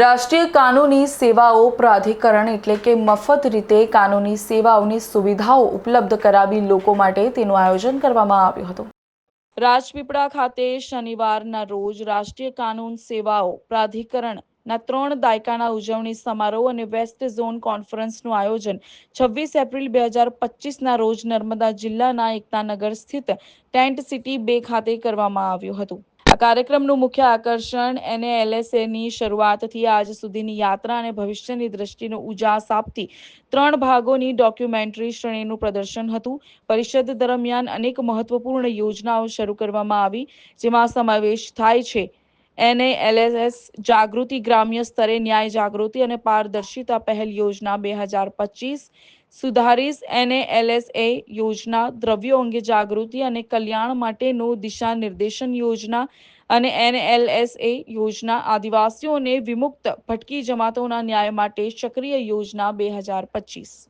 રાષ્ટ્રીય કાનૂની સેવાઓ પ્રાધિકરણ એટલે કે મફત રીતે કાનૂની સેવાઓની સુવિધાઓ ઉપલબ્ધ કરાવી લોકો માટે તેનું આયોજન કરવામાં આવ્યું હતું. રાજપીપળા ખાતે શનિવારના રોજ રાષ્ટ્રીય કાનૂન સેવાઓ પ્રાધિકરણના ત્રણ દાયકાના ઉજવણી સમારોહ અને વેસ્ટ ઝોન કોન્ફરન્સનું આયોજન છવ્વીસ એપ્રિલ બે હજાર પચીસના રોજ નર્મદા જિલ્લાના એકતાનગર સ્થિત ટેન્ટ સિટી બે ખાતે કરવામાં આવ્યું હતું. આ કાર્યક્રમનું મુખ્ય આકર્ષણ એનએલએસએની શરૂઆતથી આજ સુધીની યાત્રા અને ભવિષ્યની દ્રષ્ટિનો ઉજાસ આપતી ત્રણ ભાગોની ડોક્યુમેન્ટરી શ્રેણીનું પ્રદર્શન હતું. પરિષદ દરમિયાન અનેક મહત્વપૂર્ણ યોજનાઓ શરૂ કરવામાં આવી, જેમાં સમાવેશ થાય છે. એનએલએસ જાગૃતિ ગ્રામ્ય સ્તરે ન્યાય જાગૃતિ અને પારદર્શિતા પહેલ યોજના બે હજાર પચીસ સુધારીશ એનએએલએસએ યોજના દ્રવ્યો અંગે જાગૃતિ અને કલ્યાણ માટેનું દિશા નિર્દેશન યોજના અને એનએલએસએ યોજના આદિવાસીઓને વિમુક્ત ભટકી જમાતોના ન્યાય માટે સક્રિય યોજના બે હજાર પચીસ